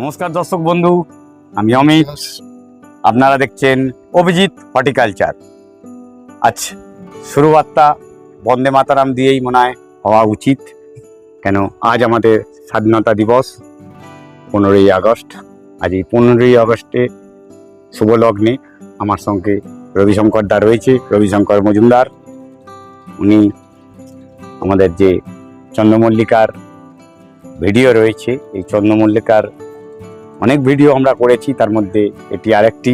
নমস্কার দর্শক বন্ধু আমি অমিত। আপনারা দেখছেন অভিজিৎ হর্টিকালচার। আজ শুরুবার্তা বন্দে মাতারাম দিয়েই মনে হয় হওয়া উচিত। কেন আজ আমাদের স্বাধীনতা দিবস পনেরোই আগস্ট। আজ এই পনেরোই আগস্টে শুভ লগ্নে আমার সঙ্গে রবিশঙ্কর দা রয়েছে রবিশঙ্কর মজুমদার। উনি আমাদের যে চন্দ্রমল্লিকার ভিডিও রয়েছে এই চন্দ্রমল্লিকার অনেক ভিডিও আমরা করেছি তার মধ্যে এটি আরেকটি।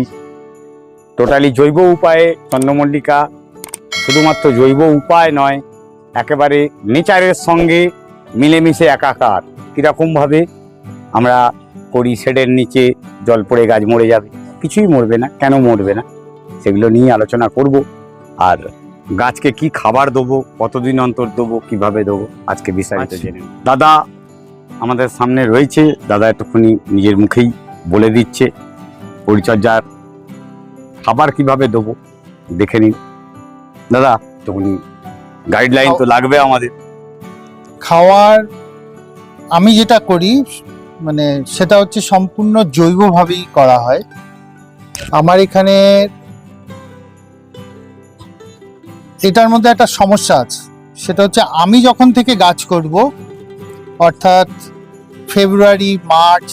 টোটালি জৈব উপায়ে চন্দ্রমল্লিকা শুধুমাত্র জৈব উপায় নয় একেবারে নেচারের সঙ্গে মিলেমিশে একাকার। কীরকমভাবে আমরা করি শেডের নিচে জল পড়ে গাছ মরে যাবে কিছুই মরবে না কেন মরবে না সেগুলো নিয়ে আলোচনা করব। আর গাছকে কি খাবার দেবো কতদিন অন্তর দেবো কীভাবে দেবো আজকে বিস্তারিত আচ্ছা। জেনে দাদা আমাদের সামনে রয়েছে। দাদা একটুখানি নিজের মুখেই বলে দিচ্ছে পরিচর্যার খাবার কীভাবে দেবো দেখে নিন। দাদা একটুখানি গাইডলাইন তো লাগবে আমাদের। খাওয়ার আমি যেটা করি মানে সেটা হচ্ছে সম্পূর্ণ জৈবভাবেই করা হয়। আমার এখানে এটার মধ্যে একটা সমস্যা আছে। সেটা হচ্ছে আমি যখন থেকে গাছ করব অর্থাৎ ফেব্রুয়ারি মার্চ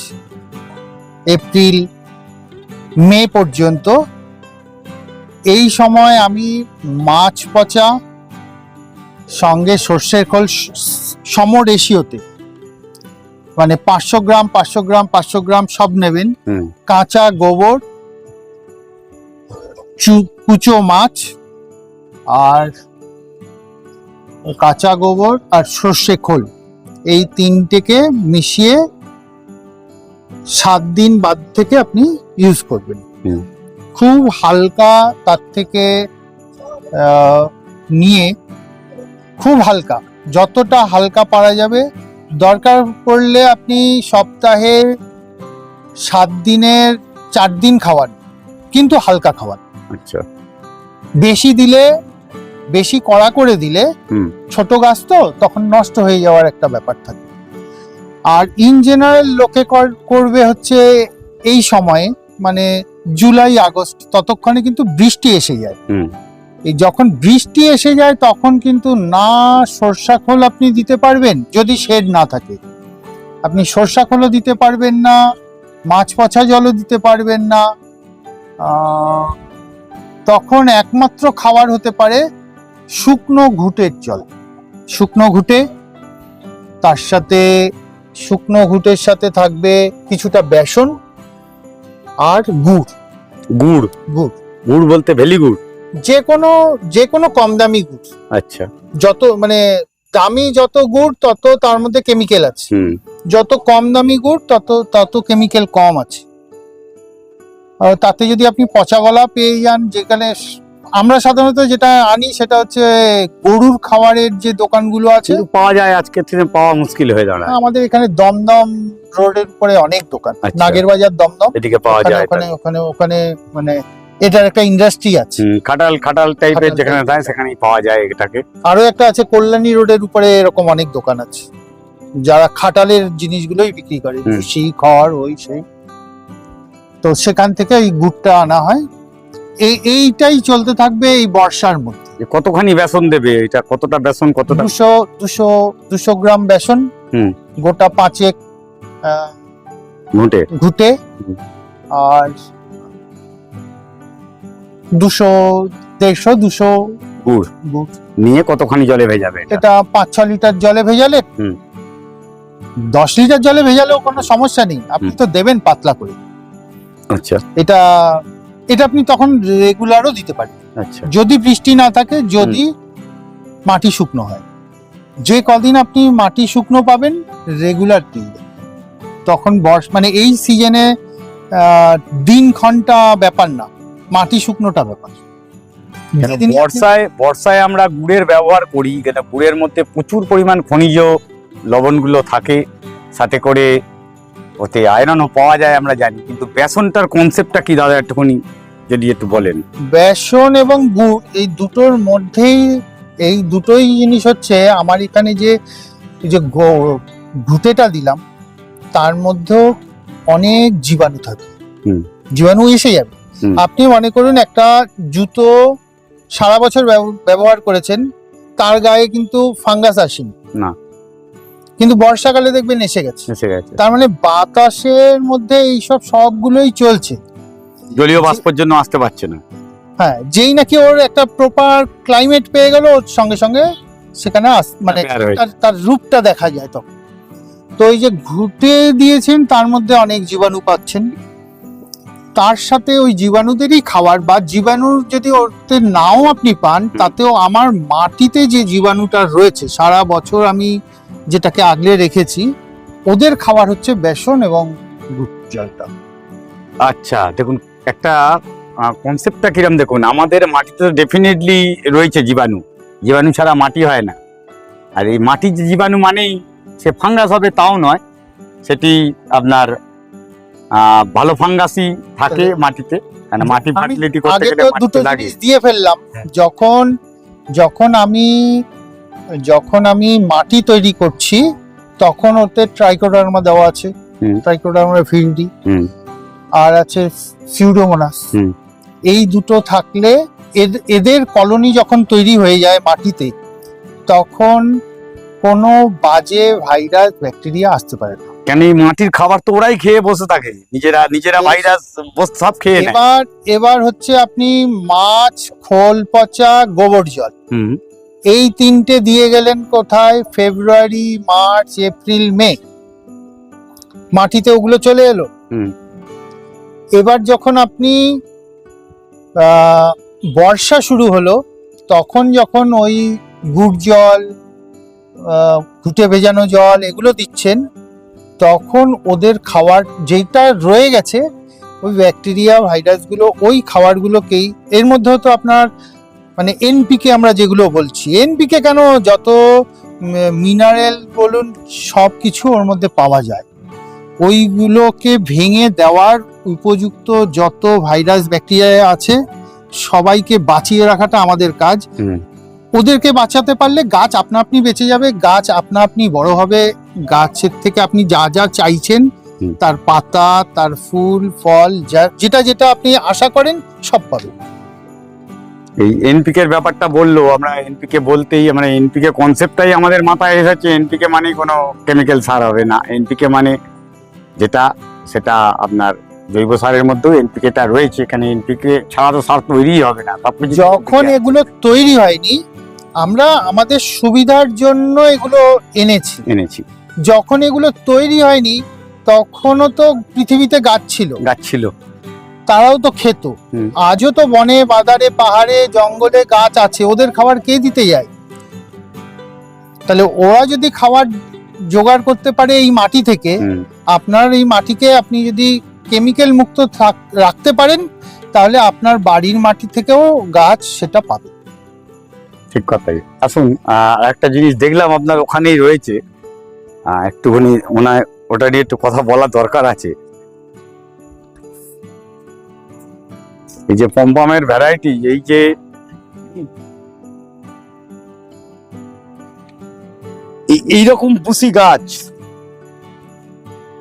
এপ্রিল মে পর্যন্ত এই সময় আমি মাছ পচা সঙ্গে সর্ষের খোল সম রেশিওতে মানে পাঁচশো গ্রাম পাঁচশো গ্রাম পাঁচশো গ্রাম সব নেবেন। কাঁচা গোবর কুচো মাছ আর কাঁচা গোবর আর সর্ষে খোল। এই তিনটেকে মিশিয়ে সাত দিন বাদ থেকে আপনি ইউজ করবেন। খুব হালকা তার থেকে নিয়ে খুব হালকা যতটা হালকা পারা যাবে। দরকার পড়লে আপনি সপ্তাহে সাত দিনের চার দিন খাওয়ান কিন্তু হালকা খাওয়ান। আচ্ছা। বেশি দিলে বেশি কড়া করে দিলে। ছোট গাছ তো তখন নষ্ট হয়ে যাওয়ার একটা ব্যাপার থাকে। আর ইন জেনারেল লোকে কর- করবে হচ্ছে এই সময়ে মানে জুলাই আগস্ট ততক্ষণে কিন্তু বৃষ্টি এসে যায়। এই যখন বৃষ্টি এসে যায় তখন কিন্তু না সর্ষা খোল আপনি দিতে পারবেন যদি শেড না থাকে। আপনি সর্ষা খোলও দিতে পারবেন না মাছ পচা জলও দিতে পারবেন না। তখন একমাত্র খাবার হতে পারে শুকনো ঘুটের জল। শুকনো ঘুটে তার সাথে শুকনো ঘুটের সাথে থাকবে কিছুটা বেসন আর গুড়। গুড়? গুড়। গুড় বলতে ভেলি গুড়? যে কোনো যে কোনো কম দামি গুড়। আচ্ছা। যত মানে দামি যত গুড় তত তার মধ্যে কেমিক্যাল আছে। যত কম দামি গুড় তত তত কেমিক্যাল কম আছে। তাতে যদি আপনি পচা গলা পেয়ে যান যেখানে আমরা সাধারণত যেটা আনি সেটা হচ্ছে গরুর খাবারের যে দোকানগুলো আছে কিন্তু পাওয়া যায় আজকের দিনে পাওয়া মুশকিল হয়ে দাঁড়ায়। আমাদের এখানে দমদম রোডের উপরে অনেক দোকান আচ্ছা। নাগের বাজার দমদম এদিকে পাওয়া ওখানে যায় ওখানে ওখানে ওখানে মানে এটার একটা ইন্ডাস্ট্রি আছে। হুম, খাটাল খাটাল টাইপের খাটাল যেখানে type-এর। থাকে সেখানেই পাওয়া যায় এটাকে। আরও একটা আছে কল্যাণী রোডের উপরে এরকম অনেক দোকান আছে। যারা খাটালের জিনিসগুলোই বিক্রি করে হুম। ভুসি খড় ওই সেই। তো সেখান থেকে এই গুড়টা আনা হয়। এইটাই চলতে থাকবে এই বর্ষার মধ্যে। কতখানি বেসন দেবে এটা কতটা বেসন কতটা দুশো দুশো দুশো গ্রাম বেসন হুম। গোটা পাঁচেক ঘুটে। ঘুটে। আর দুশো দেড়শো দুশো গুড়। গুড়। নিয়ে কতখানি জলে ভেজাবে এটা? পাঁচ ছ লিটার জলে ভেজালে হুম। দশ লিটার জলে ভেজালেও কোনো সমস্যা নেই। আপনি তো দেবেন পাতলা করে। আচ্ছা। এটা এটা আপনি তখন রেগুলারও দিতে পারেন। আচ্ছা। যদি বৃষ্টি না থাকে যদি মাটি শুকনো হয়। যে কদিন আপনি মাটি শুকনো পাবেন রেগুলার দিন। তখন বর্ষ মানে এই সিজনে দিন ঘণ্টা ব্যাপার না। মাটি শুকনোটা ব্যাপার। বর্ষায় বর্ষায় আমরা গুড়ের ব্যবহার করি কেন গুড়ের মধ্যে প্রচুর পরিমাণ খনিজ লবণগুলো থাকে। সাথে করে ওতে আয়রনও পাওয়া যায় আমরা জানি। কিন্তু বেসনটার কনসেপ্টটা কি দাদা একটুখানি যদি একটু বলেন? বেসন এবং গুড় এই দুটোর মধ্যেই এই দুটোই জিনিস হচ্ছে আমার এখানে যে যে ঘুঁটেটা দিলাম তার মধ্যেও অনেক জীবাণু থাকে। হুম। জীবাণু এসে যাবে। আপনি মনে করুন একটা জুতো সারা বছর ব্যবহার করেছেন তার গায়ে কিন্তু ফাঙ্গাস আসেনি। না। কিন্তু বর্ষাকালে দেখবেন এসে গেছে। এসে গেছে। তার মানে বাতাসের মধ্যে এইসব সবগুলোই চলছে। জলীয় বাষ্পর জন্য আসতে পারছে না। হ্যাঁ যেই নাকি ওর একটা প্রপার ক্লাইমেট পেয়ে গেল ওর সঙ্গে সঙ্গে সেখানে মানে তার তার রূপটা দেখা যায় তখন। তো এই যে ঘুটে দিয়েছেন তার মধ্যে অনেক জীবাণু পাচ্ছেন। তার সাথে ওই জীবাণুদেরই খাবার বা জীবাণুর যদি ওতে নাও আপনি পান তাতেও আমার মাটিতে যে জীবাণুটা রয়েছে সারা বছর আমি যেটাকে আগলে রেখেছি ওদের খাবার হচ্ছে বেসন এবং গুড় জলটা। আচ্ছা দেখুন একটা কনসেপ্টটা কিরম দেখুন? আমাদের মাটিতে তো ডেফিনেটলি রয়েছে জীবাণু। জীবাণু ছাড়া মাটি হয় না। আর এই মাটির যে জীবাণু মানেই সে ফাঙ্গাস হবে তাও নয়। সেটি আপনার ভালো ফাঙ্গাসই থাকে মাটিতে। কারণ মাটি ফার্টিলিটি করতে গেলে দুটো জিনিস দিয়ে ফেললাম। হ্যাঁ। যখন যখন আমি যখন আমি মাটি তৈরি করছি তখন ওতে ট্রাইকোডার্মা দেওয়া আছে। ট্রাইকোডার্মা ফিল্ডি। আর আছে সিউডোমোনাস। এই দুটো থাকলে এদ- এদের কলোনি যখন তৈরি হয়ে যায় মাটিতে তখন কোনো বাজে ভাইরাস ব্যাকটেরিয়া আসতে পারে না। কেন এই মাটির খাবার তো ওরাই খেয়ে বসে থাকে? নিজেরা নিজেরা ভাইরাস সব খেয়ে নেয়। এবার এবার হচ্ছে আপনি মাছ খোল পচা গোবর জল। এই তিনটে দিয়ে গেলেন কোথায়? February March April May. মাটিতে ওগুলো চলে এলো। হুম। এবার যখন আপনি বর্ষা শুরু হলো তখন যখন ওই গুড় জল ঘুটে ভেজানো জল এগুলো দিচ্ছেন তখন ওদের খাওয়ার যেটা রয়ে গেছে ওই ব্যাকটেরিয়া ভাইরাসগুলো ওই খাবারগুলোকেই এর মধ্যেও তো আপনার মানে এনপিকে আমরা যেগুলো বলছি এনপিকে কেন যত মিনারেল বলুন সব কিছু ওর মধ্যে পাওয়া যায়? ওইগুলোকে ভেঙে দেওয়ার উপযুক্ত যত ভাইরাস ব্যাকটেরিয়া আছে সবাইকে বাঁচিয়ে রাখাটা আমাদের কাজ। ওদেরকে বাঁচাতে পারলে গাছ আপনা আপনি বেঁচে যাবে গাছ আপনা আপনি বড় হবে গাছের থেকে আপনি যা যা চাইছেন তার পাতা তার ফুল ফল যা- যেটা যেটা আপনি আশা করেন সব পাবেন। এই এনপিকে ব্যাপারটা বলল আমরা এনপিকে বলতেই মানে এনপিকে কনসেপ্টটাই আমাদের মাথায় এসেছে এনপিকে মানে কোনো কেমিক্যাল সার হবে না। এনপিকে মানে যেটা সেটা আপনার জৈব সারের মধ্যেও এনপিকেটা রয়েছে এখানে এনপিকে ছাড়া তো সার তৈরিই হবে না। যখন এগুলো তৈরি হয়নি আমরা আমাদের সুবিধার জন্য এগুলো এনেছি। এনেছি। যখন এগুলো তৈরি হয়নি তখনও তো পৃথিবীতে গাছ ছিল। গাছ ছিল। তারাও তো খেত। আজও তো বনে বাদারে পাহাড়ে জঙ্গলে গাছ আছে ওদের খাবার কে দিতে যায়? তাহলে ওরা যদি খাবার জোগাড় করতে পারে এই মাটি থেকে আপনার এই মাটিকে আপনি যদি কেমিক্যাল মুক্ত রাখতে পারেন তাহলে আপনার বাড়ির মাটি থেকেও গাছ সেটা পাবে। ঠিক কথাই। আসুন একটা জিনিস দেখলাম আপনার ওখানেই রয়েছে। একটুখানি ওনার ওটা নিয়ে একটু কথা বলা দরকার আছে। এই যে পম্পামের ভ্যারাইটি এই যে এই- এইরকম পুষি গাছ।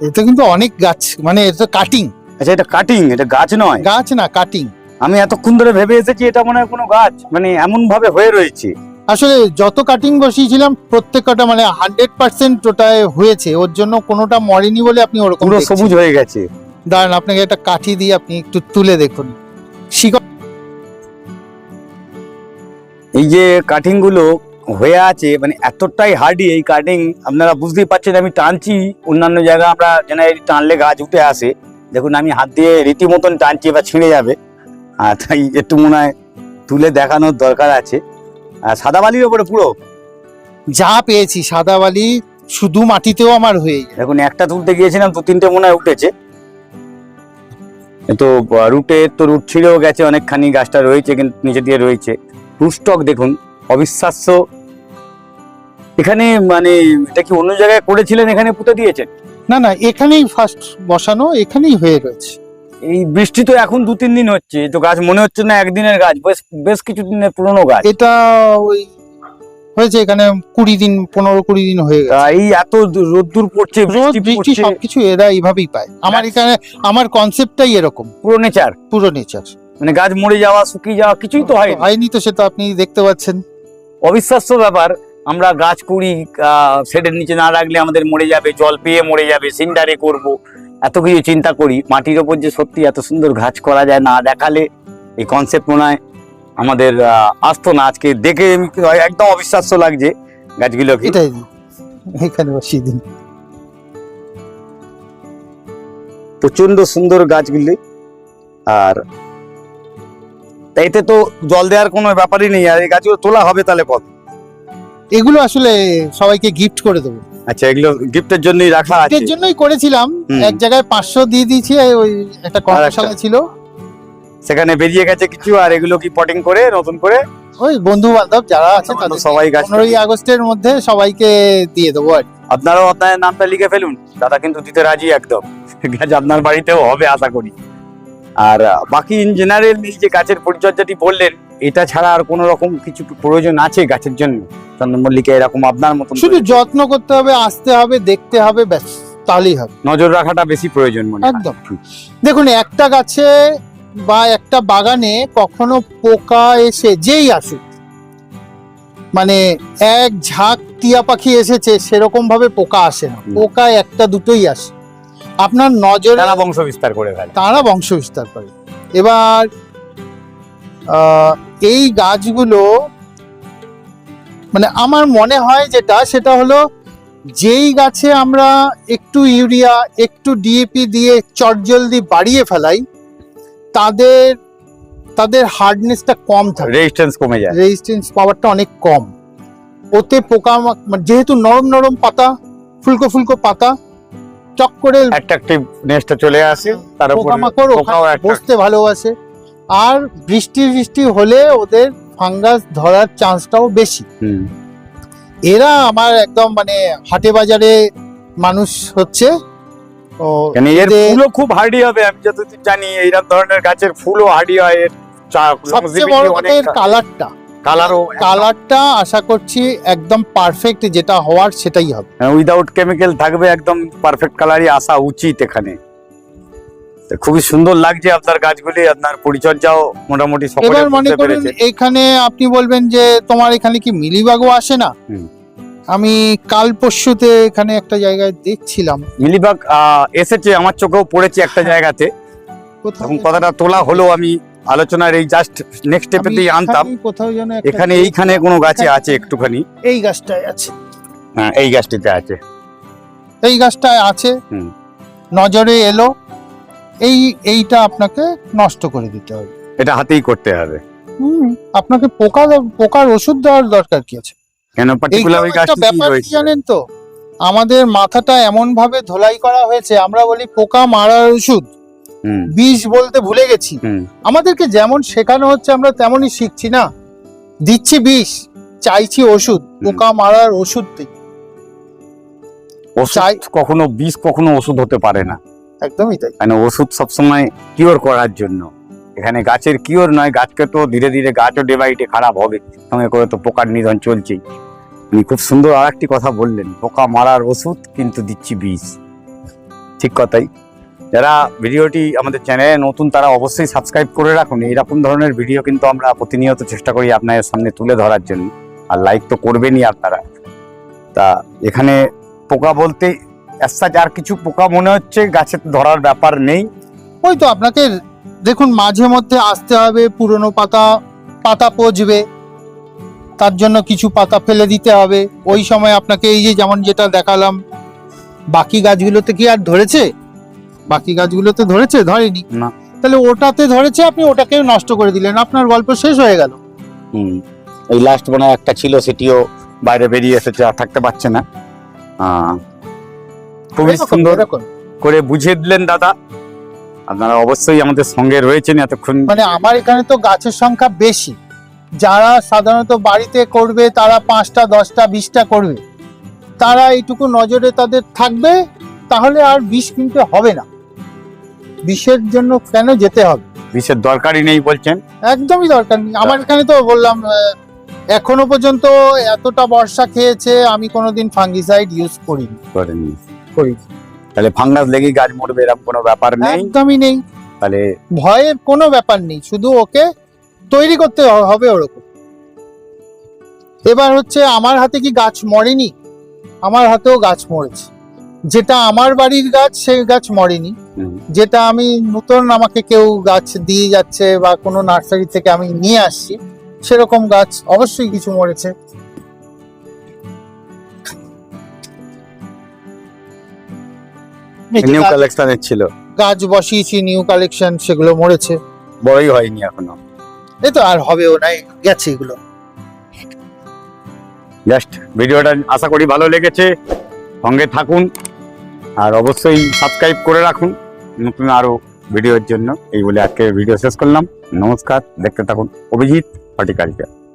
এটা কিন্তু অনেক গাছ মানে এটা কাটিং আচ্ছা এটা কাটিং এটা গাছ নয়। গাছ না কাটিং আমি এতক্ষণ ধরে ভেবে এসেছি এটা মনে হয় কোনো গাছ মানে এমন ভাবে হয়ে রয়েছে। আসলে যত কাটিং বসিয়েছিলাম প্রত্যেকটা মানে হান্ড্রেড পার্সেন্ট ওটায় হয়েছে। ওর জন্য কোনোটা মরেনি বলে আপনি ওরকম পুরো সবুজ হয়ে গেছে। দাঁড়ান আপনাকে একটা কাঠি দিয়ে আপনি একটু তুলে দেখুন। শিকড়। এই যে কাটিংগুলো হয়ে আছে মানে এতটাই হার্ডি এই কাটিং আপনারা বুঝতেই পারছেন আমি টানছি অন্যান্য জায়গা আমরা জেনারেলি টানলে গাছ উঠে আসে। দেখুন আমি হাত দিয়ে রীতিমতন টানছি এবার ছিঁড়ে যাবে। আর তাই একটু মনে হয় তুলে দেখানোর দরকার আছে। আর সাদা বালির ওপরে পুরো? যা পেয়েছি সাদা বালি শুধু মাটিতেও আমার হয়ে দেখুন একটা তুলতে গিয়েছিলাম দু তিনটে মনে হয় উঠেছে। তো রুটে তো রুট ছিঁড়েও গেছে অনেকখানি গাছটা রয়েছে কিন্তু নিচে দিয়ে রয়েছে। রুস্টক দেখুন অবিশ্বাস্য। এখানে মানে এটা কি অন্য জায়গায় করেছিলেন এখানে পুঁতে দিয়েছেন? না না এখানেই ফার্স্ট বসানো এখানেই হয়ে রয়েছে। এই বৃষ্টি তো এখন দু তিন দিন হচ্ছে তো গাছ মনে হচ্ছে না একদিনের গাছ বেশ বেশ কিছু দিনের পুরনো গাছ। এটা ওই হয়েছে এখানে কুড়ি দিন পনেরো কুড়ি দিন হয়ে গেছে। এই এত দূর- রোদ্দুর পড়ছে রোদ বৃষ্টি সবকিছু এরা এইভাবেই পায়। আমার এখানে আমার কনসেপ্টটাই এরকম। পুরো নেচার পুরো নেচার মানে গাছ মরে যাওয়া শুকিয়ে যাওয়া কিছুই তো হয় হয়নি তো সেটা আপনি দেখতে পাচ্ছেন। অবিশ্বাস্য ব্যাপার আমরা গাছ কুড়ি শেডের নিচে না রাখলে আমাদের মরে যাবে জল পেয়ে মরে যাবে সিন্ডারে করব। এত কিছু চিন্তা করি মাটির ওপর যে সত্যি এত সুন্দর গাছ করা যায় না দেখালে এই কনসেপ্ট মনে হয় আমাদের আসতো না। আজকে দেখে একদম অবিশ্বাস্য লাগছে গাছগুলোকে। এটাই এখানে বসিয়ে দিন। প্রচণ্ড সুন্দর গাছগুলি। আর এতে তো জল দেওয়ার কোনো ব্যাপারই নেই আর এই গাছগুলো তোলা হবে তাহলে কত এগুলো আসলে সবাইকে গিফট করে দেবো। আচ্ছা এগুলো গিফটের জন্যই রাখা আছে এর জন্যই করেছিলাম। এক জায়গায় পাঁচশো দিয়ে দিয়েছি ওই একটা। কর্মশালা ছিল। সেখানে বেরিয়ে গেছে কিছু আর এগুলো কি পটিং করে নতুন করে? ওই বন্ধু বান্ধব যারা আছে তাদের সবাই গাছ পনেরোই আগস্টের মধ্যে সবাইকে দিয়ে দেবো আর। আপনারাও আপনার নামটা লিখে ফেলুন। দাদা কিন্তু দিতে রাজি একদম। গাছ আপনার বাড়িতেও হবে আশা করি। আর বাকি ইন জেনারেল এই যে গাছের পরিচর্যাটি বললেন এটা ছাড়া আর কোনো রকম কিছু প্রয়োজন আছে গাছের জন্য? চন্দন মল্লিকা এরকম আপনার মতন শুধু যত্ন করতে হবে আসতে হবে দেখতে হবে ব্যাস তাহলেই হবে। নজর রাখাটা বেশি প্রয়োজন মনে একদম। দেখুন একটা গাছে বা একটা বাগানে কখনো পোকা এসে যেই আসুক মানে এক ঝাঁক টিয়া পাখি এসেছে সেরকম ভাবে পোকা আসে না। পোকা একটা দুটোই আসে। আপনার নজরে তারা বংশ বিস্তার করে ফেলে। তারা বংশ বিস্তার করে। এবার এই গাছগুলো মানে আমার মনে হয় যেটা সেটা হলো যেই গাছে আমরা একটু ইউরিয়া একটু ডিএপি দিয়ে চটজলদি বাড়িয়ে ফেলাই তাদের তাদের হার্ডনেসটা কম থাকে। রেজিস্ট্যান্স কমে যায়। রেজিস্ট্যান্স পাওয়ারটা অনেক কম। ওতে পোকা মানে যেহেতু নরম নরম পাতা ফুলকো ফুলকো পাতা চক করে অ্যাট্রাকটিভ নেসটা চলে আসে তার উপর পোকামাকড় বসতে ভালোবাসে। আর বৃষ্টি বৃষ্টি হলে ওদের ফাঙ্গাস ধরার চান্সটাও বেশি। এরা আমার একদম মানে হাটে বাজারে মানুষ হচ্ছে এর ফুলও খুব হার্ডি হবে আমি যতদূর জানি এইরকম ধরনের গাছের ফুলও হার্ডি হয় এর সবচেয়ে বড় কথা এর কালারটা কালারও কালারটা আশা করছি একদম পারফেক্ট যেটা হওয়ার সেটাই হবে। উইদাউট কেমিক্যাল থাকবে একদম পারফেক্ট কালারই আসা উচিত এখানে। তো খুবই সুন্দর লাগছে আপনার গাছগুলি আপনার পরিচর্যাও মোটামুটি এবার মনে করুন এখানে আপনি বলবেন যে তোমার এখানে কি মিলিবাগও আসে না। আমি কাল পরশুতে এখানে একটা জায়গায় দেখছিলাম। মিলিবাগ এসেছে আমার চোখেও পড়েছে একটা হ্যাঁ। জায়গাতে। কথাটা তোলা হলো আমি আলোচনার এই জাস্ট নেক্সট স্টেপেতেই আনতাম। কোথাও যেন এখানে এইখানে কোনো গাছে আছে একটুখানি। এই গাছটায় আছে। হ্যাঁ এই গাছটিতে আছে। এই গাছটায় আছে। নজরে এলো। এই এইটা আপনাকে নষ্ট করে দিতে হবে। এটা হাতেই করতে হবে। আপনাকে পোকা পোকার ওষুধ দেওয়ার দরকার কি আছে? কেন পার্টিকুলার ওই গাছটি ব্যাপার জানেন তো? আমাদের মাথাটা এমন ভাবে ধোলাই করা হয়েছে আমরা বলি পোকা মারার ওষুধ। বিষ বলতে ভুলে গেছি। আমাদেরকে যেমন শেখানো হচ্ছে আমরা তেমনই শিখছি না? দিচ্ছি বিষ চাইছি ওষুধ পোকা মারার ওষুধ দিই। ওষুধ কখনো বিষ কখনো ওষুধ হতে পারে না। একদমই তাই। মানে ওষুধ সবসময় কিওর করার জন্য। এখানে গাছের কিওর নয় গাছকে তো ধীরে ধীরে গাছও ডে বাই ডে খারাপ হবে। সঙ্গে করে তো পোকার নিধন চলছেই। উনি খুব সুন্দর আর একটি কথা বললেন পোকা মারার ওষুধ কিন্তু দিচ্ছি বীজ। ঠিক কথাই। যারা ভিডিওটি আমাদের চ্যানেলে নতুন, তারা অবশ্যই সাবস্ক্রাইব করে রাখুন। এইরকম ধরনের ভিডিও কিন্তু আমরা প্রতিনিয়ত চেষ্টা করি আপনাদের সামনে তুলে ধরার জন্য। আর লাইক তো করবেনই আপনারা। তা এখানে পোকা বলতে অ্যাজ আর কিছু পোকা মনে হচ্ছে, গাছে ধরার ব্যাপার নেই। ওই তো আপনাকে দেখুন, মাঝে মধ্যে আসতে হবে, পুরনো পাতা পাতা পচবে। তার জন্য কিছু পাতা ফেলে দিতে হবে। ওই সময় আপনাকে এই যে যেমন যেটা দেখালাম বাকি গাছগুলোতে কি আর ধরেছে? বাকি গাছগুলোতে ধরেছে? ধরেনি। না। তাহলে ওটাতে ধরেছে আপনি ওটাকেও নষ্ট করে দিলেন। আপনার গল্প শেষ হয়ে গেল। হুম। এই লাস্ট মনে একটা ছিল সেটিও বাইরে বেরিয়ে এসেছে আর থাকতে পারছে না। খুবই সুন্দর। করে বুঝিয়ে দিলেন দাদা। আপনারা অবশ্যই আমাদের সঙ্গে রয়েছেন এতক্ষণ। মানে আমার এখানে তো গাছের সংখ্যা বেশি। যারা সাধারণত বাড়িতে করবে তারা পাঁচটা দশটা বিশটা করবে। তারা এইটুকু নজরে তাদের থাকবে তাহলে আর বিষ কিনতে হবে না। বিষের জন্য কেন যেতে হবে? বিষের দরকারই নেই বলছেন? একদমই দরকার নেই। আমার এখানে তো বললাম এখনও পর্যন্ত এতটা বর্ষা খেয়েছে আমি কোনোদিন ফাঙ্গিসাইড ইউজ করিনি। করেননি করি তাহলে ফাঙ্গাস লেগে গাছ মরবে এরকম কোনো ব্যাপার নেই? একদমই নেই। তাহলে ভয়ের কোনো ব্যাপার নেই। শুধু ওকে তৈরি করতে হবে ওরকম। এবার হচ্ছে আমার হাতে কি গাছ মরেনি? আমার হাতেও গাছ মরেছে। যেটা আমার বাড়ির গাছ সেই গাছ মরেনি। যেটা আমি নতুন আমাকে কেউ গাছ দিয়ে যাচ্ছে বা কোনো নার্সারি থেকে আমি নিয়ে আসছি সেরকম গাছ অবশ্যই কিছু মরেছে। নিউ কালেকশনের ছিল। গাছ বসিয়েছি নিউ কালেকশন সেগুলো মরেছে। বড়ই হয়নি এখনও। এই তো আর হবেও না গেছে এগুলো। জাস্ট ভিডিওটা আশা করি ভালো লেগেছে। সঙ্গে থাকুন আর অবশ্যই সাবস্ক্রাইব করে রাখুন নতুন আরও ভিডিওর জন্য। এই বলে আজকে ভিডিও শেষ করলাম। নমস্কার, দেখতে থাকুন অভিজিৎ হর্টিকালচার